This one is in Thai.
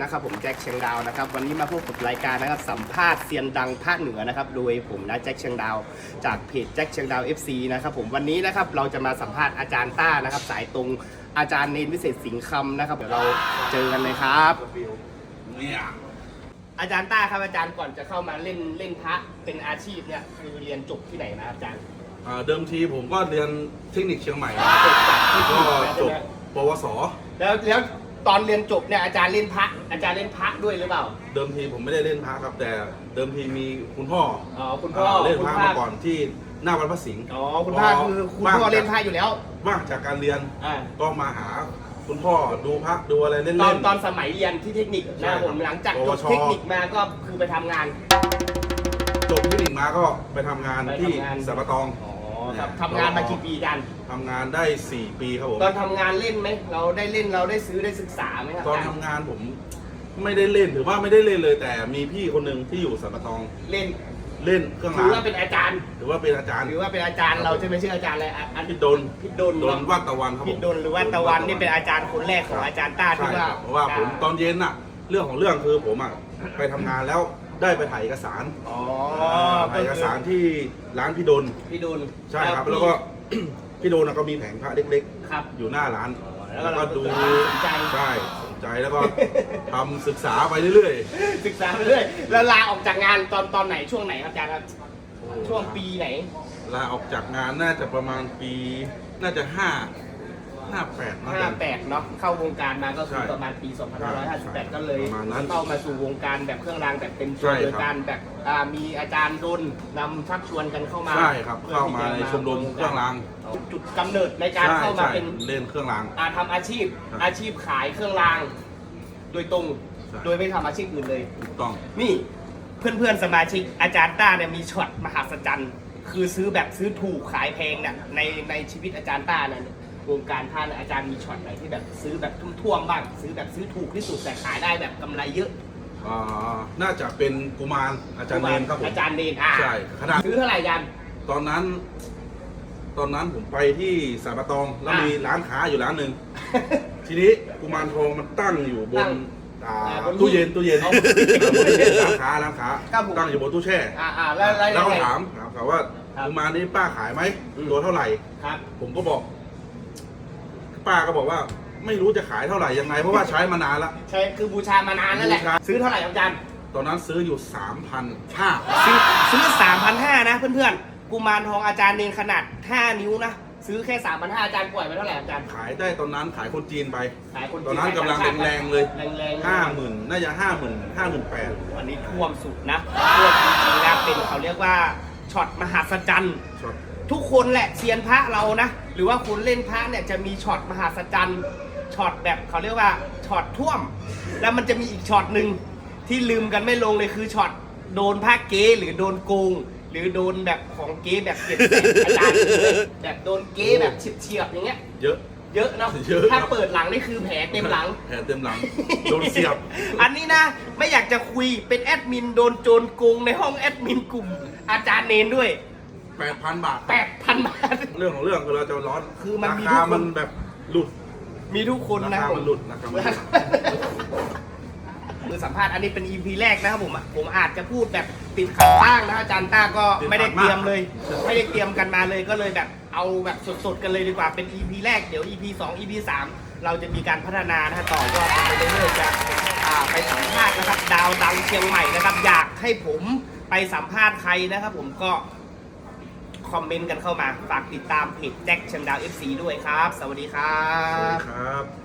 นะครับผมแจ็คเชียงดาวนะครับวันนี้มาพบกับรายการนะครับสัมภาษณ์เซียนดังภาคเหนือนะครับโดยผมนะแจ็คเชียงดาวจากเพจแจ็คเชียงดาว FC นะครับผมวันนี้นะครับเราจะมาสัมภาษณ์อาจารย์ต้านะครับสายตรงอาจารย์เนนวิเศษสิงห์คำนะครับเดี๋ยวเราเจอกันเลยครับ เนี่ยอาจารย์ต้าครับอาจารย์ก่อนจะเข้ามาเล่นเล่นพระเป็นอาชีพเนี่ยคือเรียนจบที่ไหนนะครับอาจารย์อ่าเดิมทีผมก็เรียนเทคนิคเชียงใหม่ จบจากที่ก็ไหนจบปวส แล้วแล้ว ตอนเรียนจบเนี่ยอาจารย์เล่นพระอาจารย์เล่นพระด้วยหรือเปล่า เดิมทีผมไม่ได้เล่นพระครับ แต่เดิมทีมีคุณพ่ออ๋อคุณพ่อเล่นคุณพระพ่อมาก่อนที่หน้าวัดพระสิงห์อ๋อคุณพ่อคือคุณพ่อเล่นพระอยู่แล้วว่างจากการเรียนอ่าก็มาหาคุณพ่อดูพระดูอะไรเล่นตอนๆตอนสมัยเรียนที่เทคนิคใช่นะครับผมหลังจากปจวบชเทคนิคมาก็คือไปทำงานจบเทคนิคมาก็ไปทำงานไปที่ทำงานสัปตองอ๋อ ครับทำงานมากี่ปีกัน ทำงานได้ 4 ปีครับผม ตอนทำงานเล่นไหมเราได้เล่นเราได้ซื้อได้ศึกษาไหมครับตอนทำงานผมไม่ได้เล่นถือว่าไม่ได้เล่นเลย แต่มีพี่คนหนึ่งที่อยู่สัปตองเล่นเล่นเครื่องถืราอว่างเป็นอาจารย์ถือว่าเป็นอาจารย์ หรือว่าเป็นอาจารย์เราจะไม่ใช่อาจารย์อะไรอะอันพี่ดนพิดนดนวัดตะวันครับผมพิดนหรือว่าตะวันนี่เป็นอาจารย์คนแรกของอาจารย์ต้าใช่ที่คว่ารับเพราะว่าผมตอนเย็นน่ะ เรื่องของเรื่องคือผมอะไปทำงานแล้ว ได้ไปถ่ายเอกสารอ๋อถ่ายเอกสารที่ร้านพี่ดนพี่ดนใช่ครับ แล้วก็ พี่โดนน่ะก็มีแผงพระเล็กครับ ๆ อยู่หน้าร้านแล้วก็แล้วก็ดูสนใจ ใช่สนใจแล้วก็ทำศึกษาไปเรื่อยศึกษาไปเรื่อยแล้วลาออกจากงานตอนตอนไหนช่วงไหนครับอาจารย์ครับๆช่วงปีไหนลาออกจากงานน่าจะประมาณปีน่าจะห้า ห้าแปดน่าจะ58เนาะเข้าวงการมาก็คือใช่ประมาณปี2558 ก็เลยประมาณนั้นเข้ามาสู่วงการแบบเครื่องรางแบบเต็มตัวใช่โดยครับการแบบอ่ามีอาจารย์ดนนำชักชวนกันเข้ามาใช่ครับ พื่อเข้าที่มาจะในชมรมเครื่องรางจุดกำเนิดในการใช่เข้ามาใช่เป็นเล่นเครื่องราง อาทำอาชีพครับอาชีพขายเครื่องราง โดยตรง ใช่ โดยไม่ทำอาชีพอื่นเลย ถูกต้อง นี่เพื่อนๆสมาชิกอาจารย์ต้าเนี่ยมีช็อตมหัศจรรย์ คือซื้อแบบซื้อถูกขายแพงเนี่ยในในชีวิตอาจารย์ต้าเนี่ย วงการท่านยอาจารย์มีช็อตไหนที่แบบซื้อแบบทุ่วมๆบ้าง ซื้อแบบซื้อถูกที่สุดแต่ขายได้แบบกำไรเยอะอ่าน่าจะเป็นกุมารอาจารย์เนนครับผม อาจารย์เนนอะใช่ขนาด ซื้อเท่าไหร่อาจารย์ตอนนั้น ตอนนั้นผมไปที่สายปะตองแล้วอะ มีร้านค้าอยู่ร้านหนึ่ง ทีนี้กุมารทองมันตั้งอยู่บตั้นงอ่าอ่าบนตู้เย็นตู้เย็นเอาร้านค้าร้านค้าครับผม ตั้งอยู่บนตู้แช่ อ่าอ่าแล้วแล้วแล้วก็ยังไง ถามถามเขาว่าครับ กุมารนี้ป้าขายไหมอืมตัวเท่าไหร่ ครับ ผมก็บอก ป้าก็บอกว่าไม่รู้จะขายเท่าไหร่ยังไง เพราะว่าใช้มานานละ ใช่คือบูชามานานนั่นแหละ บูชา ซื้อเท่าไหร่ครับอาจารย์ตอนนั้นซื้ออยู่สามพันห้าซื้อซื้อสามพันห้านะเพื่อนๆกุมารทองอาจารย์เนนขนาด 5 นิ้วนะ ซื้อแค่สามพันห้าอาจารย์ปล่อยไปเท่าไหร่อาจารย์ขายได้ตอนนั้นขายคนจีนไป ขายคนตอนนั้นจีกำลังขายต่าชาติแรงๆเลย แรงๆ ห้าหมื่นน่าจะห้าหมื่นห้าหมื่นแปด อันนี้ท่วมสุดนะท่วมจริงๆนะเป็นเขาเรียกว่าช็อตมหัศจรรย์ ช็อต ทุกคนแหละเซียนพระเรานะ หรือว่าคุณเล่นพระเนี่ยจะมีช็อตมหัศจรรย์ช็อตแบบเขาเรียกว่าช็อตท่วม แล้วมันจะมีอีกช็อตหนึ่งที่ลืมกันไม่ลงเลยคือช็อตโดนพระเก๊หรือโดนโกง หรือโดนแบบของเก๊แบบเจ็บๆอาจารย์แบบโดนเก๊แบบเฉียบๆอย่างเงี้ย เยอะ เยอะเนาะเยอะถ้าครับเปิดหลังนี่คือแผลเต็มหลัง แผลเต็มหลัง โดนเสียบ อันนี้นะไม่อยากจะคุยเป็นแอดมินโดนโจรโกงในห้องแอดมินกลุ่มอาจารย์เนนด้วย แปดพันบาท8,000บาท เรื่องของเรื่องคือเราจะร้อนคือมันรามีคาทุกคนมันแบบหลุดมีทุกคนรานะคาผมมันหลุดราคามันหลุดคือสัมภาษณ์อันนี้เป็น EP แรกนะครับผมอะผมอาจจะพูดแบบติดขัดบ้างนะอาจารย์ต้าก็ไม่ได้เตรียมเลย ไม่ได้เตรียมกันมาเลยก็เลยแบบเอาแบบสดๆกันเลยดีกว่าเป็น EP แรกเดี๋ยว EP 2 EP 3 เราจะมีการพัฒนานะฮะต่อยอดกันไปเรื่อยๆจะอ่าไปสัมภาษณ์นะครับดาวดังเชียงใหม่นะครับ อยากให้ผมไปสัมภาษณ์ใครนะครับ ผมก็ คอมเมนต์กันเข้ามา ฝากติดตามเพจแจ็คเชียงดาว FC ด้วยครับ สวัสดีครัสวัสบดีครับ